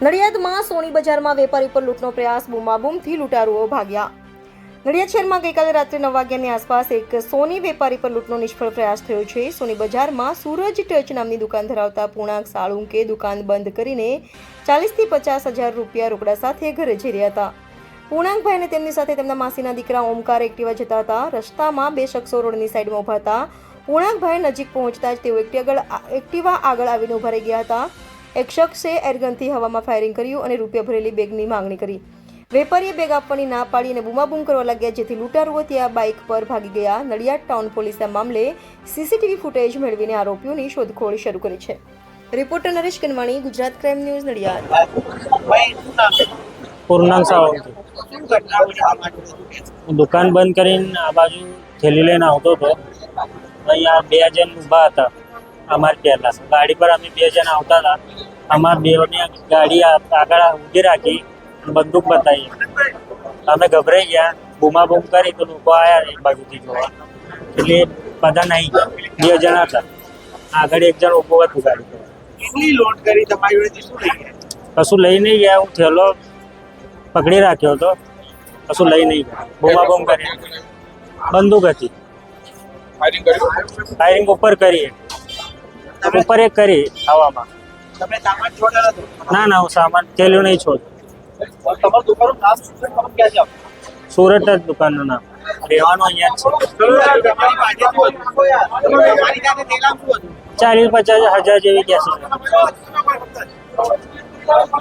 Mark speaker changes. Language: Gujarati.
Speaker 1: નડિયાદમાં સોની બજારમાં વેપારી પર લૂંટનો પ્રયાસ બૂમાબૂમથી લૂંટારુઓ ભાગ્યા. નડિયાદ શહેરમાં ગઈકાલે રાત્રે નવ વાગ્યાની આસપાસ એક સોની વેપારી પર લૂંટનો નિષ્ફળ પ્રયાસ થયો છે. સોની બજારમાં સૂરજ ટચ નામની દુકાન ધરાવતા પૂર્ણાંક સાળુંકે દુકાન બંધ કરીને ચાલીસથી પચાસ હજાર રૂપિયા રોકડા સાથે ઘરે જઈ રહ્યા હતા. પૂર્ણાંકભાઈ અને તેમની સાથે તેમના માસીના દીકરા ઓમકાર એક્ટિવા જતા હતા. રસ્તામાં બે શખ્સો રોડની સાઈડમાં ઊભા હતા. પૂર્ણાંકભાઈ નજીક પહોંચતા જ તેઓ એક્ટિવા આગળ આવીને ઊભા રહી ગયા હતા. એક શખ્સે એરગનથી હવામાં ફાયરિંગ કર્યું અને રૂપિયા ભરેલી બેગની માંગણી કરી. વેપારીએ બેગ આપવાની ના પાડી અને બૂમાબૂમ કરવા લાગ્યા, જેથી લૂંટારુઓ ત્યાં બાઇક પર ભાગી ગયા. નડિયાદ ટાઉન પોલીસના મામલે સીસીટીવી ફૂટેજ મેળવીને આરોપીઓની શોધખોળ શરૂ કરી છે. Reporter Naresh Kanvani, Gujarat crime news, Nadiad.
Speaker 2: દુકાન બંધ કરીને આ બાજુ થેલી લઈને આવતો હતો. અહીંયા બે જણ ઊભા હતા. અમારી પહેલા ગાડી પર અમે બે જણા આવતા હતા. અમારા બેઓની ગાડી આ- આગળ ઊભી રાખી અને બંદૂક બતાવી. અમે ગભરાઈ ગયા. બૂમા બૂમ કરી તો લોકો આવ્યા એક બાજુથી જોવા. એટલે બધા નહીં. બે જણા હતા. આગળ એક જણ ઊભો હતું ગાડી પર.
Speaker 3: કેટલી લોડ કરી તમારી શું લઈ ગયા?
Speaker 2: કશું લઈ નહીં ગયા. હું થેલો પકડી રાખ્યો હતો. કશું લઈ નહીં ગયા. બૂમાબૂમ કરી. બંદૂક હતી.
Speaker 3: ફાયરિંગ
Speaker 2: ફાયરિંગ ઉપર કરી ઉપર એક કરી હવામાં
Speaker 3: તમે સામાન છોડ્યો
Speaker 2: ના ના હું સામાન થેલ્યું નહીં છોડ
Speaker 3: તમારું દુકાનનું નામ શું છે? તમે ક્યાં જાવ
Speaker 2: સુરત જ દુકાનનું નામ. રહેવાનું અહીંયા છે. ચાલીસ પચાસ હજાર જેવી
Speaker 3: ગયા હતું?